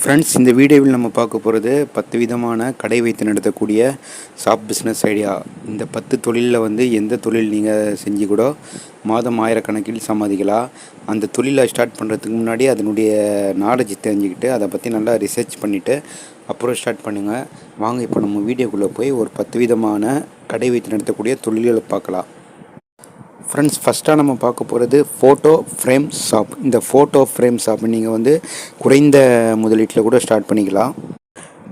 Friends இந்த வீடியோவில் நம்ம பார்க்க போகிறது பத்து விதமான கடை வைத்து நடத்தக்கூடிய ஷாப் பிஸ்னஸ் ஐடியா இந்த பத்து தொழிலில் வந்து எந்த தொழில் நீங்கள் செஞ்சு கூட மாதம் ஆயிரக்கணக்கில் சம்பாதிக்கலாம். அந்த தொழிலை ஸ்டார்ட் பண்ணுறதுக்கு முன்னாடி அதனுடைய நாலேஜ் தெரிஞ்சுக்கிட்டு அதை பற்றி நல்லா ரிசர்ச் பண்ணிவிட்டு அப்புறம் ஸ்டார்ட் பண்ணுங்கள் வாங்க இப்போ நம்ம வீடியோக்குள்ளே போய் ஒரு பத்து விதமான கடை வைத்து நடத்தக்கூடிய தொழில்களை பார்க்கலாம். ஃப்ரெண்ட்ஸ் ஃபஸ்ட்டாக நம்ம பார்க்க போகிறது ஃபோட்டோ ஃப்ரேம் ஷாப் இந்த ஃபோட்டோ ஃப்ரேம் ஷாப் நீங்கள் வந்து குறைந்த முதலீட்டில் கூட ஸ்டார்ட் பண்ணிக்கலாம்.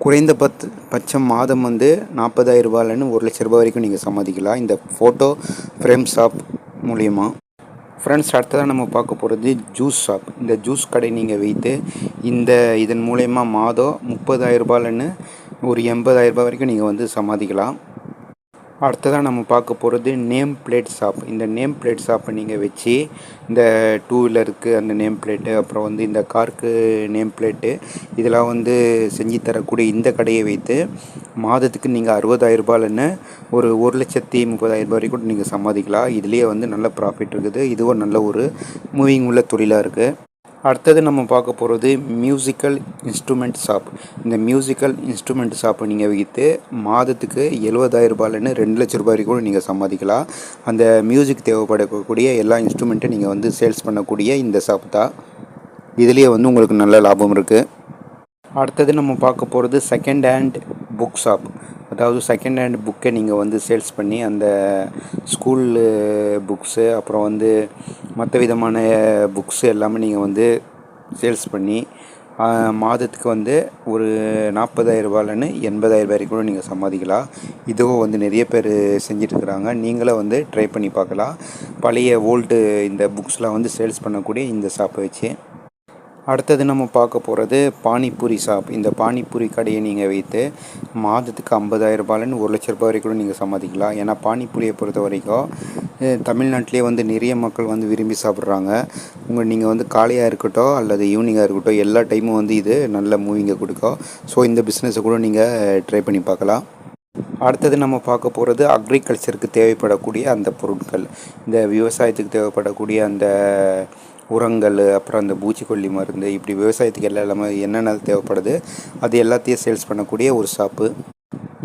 குறைந்த பத்து பட்சம் மாதம் வந்து நாற்பதாயிரம் ரூபாயிலன்னு ஒரு லட்ச ரூபாய் வரைக்கும் நீங்கள் சம்பாதிக்கலாம். இந்த ஃபோட்டோ ஃப்ரேம் ஷாப் மூலியமாக ஃப்ரெண்ட்ஸ் அடுத்ததாக நம்ம பார்க்க போகிறது ஜூஸ் ஷாப் இந்த ஜூஸ் கடை நீங்கள் வைத்து இந்த இதன் மூலயமா மாதம் முப்பதாயிரம் ரூபாயிலன்னு ஒரு எண்பதாயிரம் ரூபாய் வரைக்கும் நீங்கள் வந்து சமாதிக்கலாம் அடுத்ததாக நம்ம பார்க்க போகிறது நேம் பிளேட் ஷாப் இந்த நேம் பிளேட் ஷாப்பை நீங்கள் வச்சு இந்த டூ வீலருக்கு அந்த நேம் பிளேட்டு அப்புறம் வந்து இந்த காருக்கு நேம் பிளேட்டு இதெல்லாம் வந்து செஞ்சு தரக்கூடிய இந்த கடையை வைத்து மாதத்துக்கு நீங்கள் அறுபதாயிரம் ரூபாயில்னு ஒரு ஒரு லட்சத்தி முப்பதாயிரம் ரூபாய் வரைக்கும் நீங்கள் சம்பாதிக்கலாம். இதுலேயே வந்து நல்ல ப்ராஃபிட் இருக்குது. இதுவும் நல்ல ஒரு மூவிங் உள்ள தொழிலாக இருக்குது அடுத்தது நம்ம பார்க்க போகிறது மியூசிக்கல் இன்ஸ்ட்ருமெண்ட் ஷாப் இந்த மியூசிக்கல் இன்ஸ்ட்ருமெண்ட் ஷாப்பை நீங்கள் வைத்து மாதத்துக்கு எழுபதாயிரம் ரூபாயிலேருந்து ரெண்டு லட்ச ரூபாய் வரைக்கும் நீங்கள் சம்பாதிக்கலாம். அந்த மியூசிக் தேவைப்படக்கூடிய எல்லா இன்ஸ்ட்ருமெண்ட்டும் நீங்கள் வந்து சேல்ஸ் பண்ணக்கூடிய இந்த ஷாப் தான். இதுலேயே வந்து உங்களுக்கு நல்ல லாபம் இருக்குது அடுத்தது நம்ம பார்க்க போகிறது செகண்ட் ஹேண்ட் புக் ஷாப் அதாவது செகண்ட் ஹேண்ட் புக்கை நீங்கள் வந்து சேல்ஸ் பண்ணி அந்த ஸ்கூல் புக்ஸு அப்புறம் வந்து மற்ற விதமான புக்ஸு எல்லாமே நீங்கள் வந்து சேல்ஸ் பண்ணி மாதத்துக்கு வந்து ஒரு நாற்பதாயிரம் ரூபாயிலன்னு எண்பதாயிரம் வரைக்கும் கூட நீங்கள் சம்பாதிக்கலாம். இதுவும் வந்து நிறைய பேர் செஞ்சிட்ருக்குறாங்க. நீங்களும் வந்து ட்ரை பண்ணி பார்க்கலாம். பழைய ஓல்டு இந்த புக்ஸ்லாம் வந்து சேல்ஸ் பண்ணக்கூடிய இந்த ஷாப்பை வச்சு. அடுத்தது நம்ம பார்க்க போகிறது பானிபூரி ஷாப் இந்த பானிபூரி கடையை நீங்கள் வைத்து மாதத்துக்கு ஐம்பதாயிரம் ரூபாயிலேருந்து ஒரு லட்ச ரூபாய் வரைக்கும் நீங்கள் சம்பாதிக்கலாம். ஏன்னா பானிபூரியை பொறுத்த வரைக்கும் தமிழ்நாட்டிலே வந்து நிறைய மக்கள் வந்து விரும்பி சாப்பிட்றாங்க. உங்கள் நீங்கள் வந்து காலையாக இருக்கட்டும் அல்லது ஈவினிங்காக இருக்கட்டும் எல்லா டைமும் வந்து இது நல்ல மூவிங்கை கொடுக்கும். ஸோ இந்த பிஸ்னஸை கூட நீங்கள் ட்ரை பண்ணி பார்க்கலாம். அடுத்தது நம்ம பார்க்க போகிறது அக்ரிகல்ச்சருக்கு தேவைப்படக்கூடிய அந்த பொருட்கள். இந்த விவசாயத்துக்கு தேவைப்படக்கூடிய அந்த உரங்கள் அப்புறம் அந்த பூச்சிக்கொல்லி மருந்து இப்படி விவசாயத்துக்கு எல்லா எல்லாமே என்னென்ன தேவைப்படுது அது எல்லாத்தையும் சேல்ஸ் பண்ணக்கூடிய ஒரு ஷாப்பு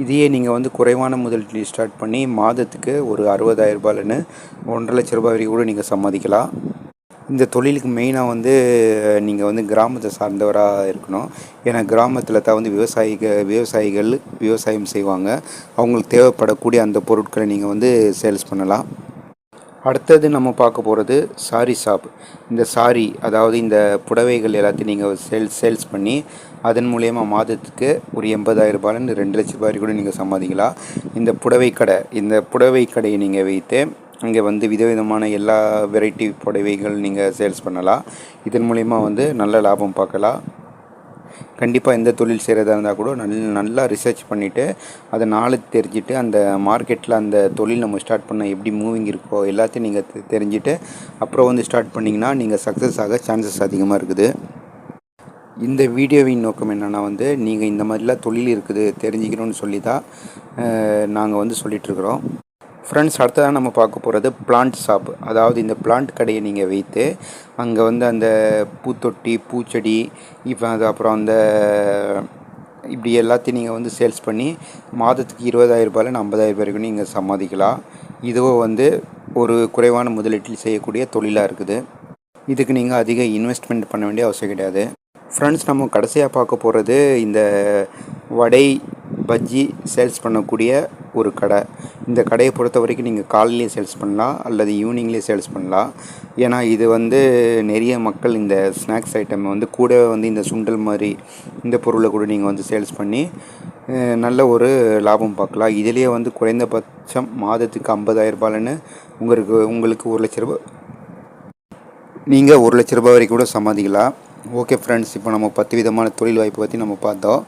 இதையே நீங்கள் வந்து குறைவான முதலீட்டில் ஸ்டார்ட் பண்ணி மாதத்துக்கு ஒரு அறுபதாயிரம் ரூபாயிலன்னு ஒன்றரை லட்ச ரூபாய் வரைக்கும் கூட நீங்கள் சம்பாதிக்கலாம். இந்த தொழிலுக்கு மெயினாக வந்து நீங்கள் வந்து கிராமத்தை சார்ந்தவராக இருக்கணும். ஏன்னா கிராமத்தில் தான் வந்து விவசாயிக விவசாயிகள் விவசாயம் செய்வாங்க. அவங்களுக்கு தேவைப்படக்கூடிய அந்த பொருட்களை நீங்கள் வந்து சேல்ஸ் பண்ணலாம். அடுத்தது நம்ம பார்க்க போகிறது சாரி ஷாப். இந்த சாரி அதாவது இந்த புடவைகள் எல்லாத்தையும் நீங்கள் சேல்ஸ் சேல்ஸ் பண்ணி அதன் மூலயமா மாதத்துக்கு ஒரு எண்பதாயிரம் ரூபாயிலேருந்து ரெண்டு லட்ச ரூபாய் கூட நீங்கள் சம்பாதிக்கலாம். இந்த புடவை கடை இந்த புடவை கடையை நீங்கள் வைத்து இங்கே வந்து விதவிதமான எல்லா வெரைட்டி புடவைகள் நீங்கள் சேல்ஸ் பண்ணலாம். இதன் மூலயமா வந்து நல்ல லாபம் பார்க்கலாம். கண்டிப்பாக எந்த தொழில் செய்கிறதா இருந்தால் கூட நல் நல்லா ரிசர்ச் பண்ணிவிட்டு அதை நாலேஜ் தெரிஞ்சுட்டு அந்த மார்க்கெட்டில் அந்த தொழில் நம்ம ஸ்டார்ட் பண்ண எப்படி மூவிங் இருக்கோ எல்லாத்தையும் நீங்கள் தெரிஞ்சுட்டு அப்புறம் வந்து ஸ்டார்ட் பண்ணிங்கன்னா நீங்கள் சக்ஸஸ் ஆக சான்சஸ் அதிகமாக இருக்குது. இந்த வீடியோவின் நோக்கம் என்னென்னா வந்து நீங்கள் இந்த மாதிரிலாம் தொழில் இருக்குது தெரிஞ்சுக்கணும்னு சொல்லி தான் நாங்கள் வந்து சொல்லிகிட்ருக்குறோம் ஃப்ரெண்ட்ஸ் அடுத்ததாக நம்ம பார்க்க போகிறது பிளான்ட் ஷாப் அதாவது இந்த பிளான்ட் கடையை நீங்கள் வைத்து அங்கே வந்து அந்த பூத்தொட்டி பூச்செடி இப்போ அது அப்புறம் அந்த இப்படி எல்லாத்தையும் நீங்கள் வந்து சேல்ஸ் பண்ணி மாதத்துக்கு இருபதாயிரம் ரூபாயில் ஐம்பதாயிரம் வரைக்கும் நீங்கள் சம்பாதிக்கலாம். இதுவும் வந்து ஒரு குறைவான முதலீட்டில் செய்யக்கூடிய தொழிலாக இருக்குது. இதுக்கு நீங்கள் அதிக இன்வெஸ்ட்மெண்ட் பண்ண வேண்டிய அவசியம் கிடையாது. ஃப்ரெண்ட்ஸ் நம்ம கடைசியாக பார்க்க போகிறது இந்த வடை பஜ்ஜி சேல்ஸ் பண்ணக்கூடிய ஒரு கடை. இந்த கடையை பொறுத்த வரைக்கும் நீங்கள் காலையிலேயே சேல்ஸ் பண்ணலாம் அல்லது ஈவினிங்லேயே சேல்ஸ் பண்ணலாம். ஏன்னா இது வந்து நிறைய மக்கள் இந்த ஸ்நாக்ஸ் ஐட்டம் வந்து கூட வந்து இந்த சுண்டல் மாதிரி இந்த பொருளை கூட நீங்கள் வந்து சேல்ஸ் பண்ணி நல்ல ஒரு லாபம் பார்க்கலாம். இதிலேயே வந்து குறைந்தபட்சம் மாதத்துக்கு ஐம்பதாயிரம் ரூபாய்னு உங்களுக்கு உங்களுக்கு ஒரு லட்ச ரூபாய் நீங்கள் ஒரு லட்ச ரூபாய் வரைக்கும் கூட சம்பாதிக்கலாம். ஓகே ஃப்ரெண்ட்ஸ் இப்போ நம்ம பத்து விதமான தொழில் வாய்ப்பு பற்றி நம்ம பார்த்தோம்.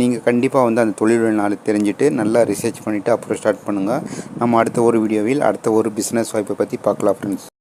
நீங்கள் கண்டிப்பாக வந்து அந்த தொழில் நாள் தெரிஞ்சுட்டு நல்லா ரிசர்ச் பண்ணிவிட்டு அப்புறம் ஸ்டார்ட் பண்ணுங்கள் நம்ம அடுத்த ஒரு வீடியோவில் அடுத்த ஒரு பிஸ்னஸ் வாய்ப்பை பற்றி பார்க்கலாம் ஃப்ரெண்ட்ஸ்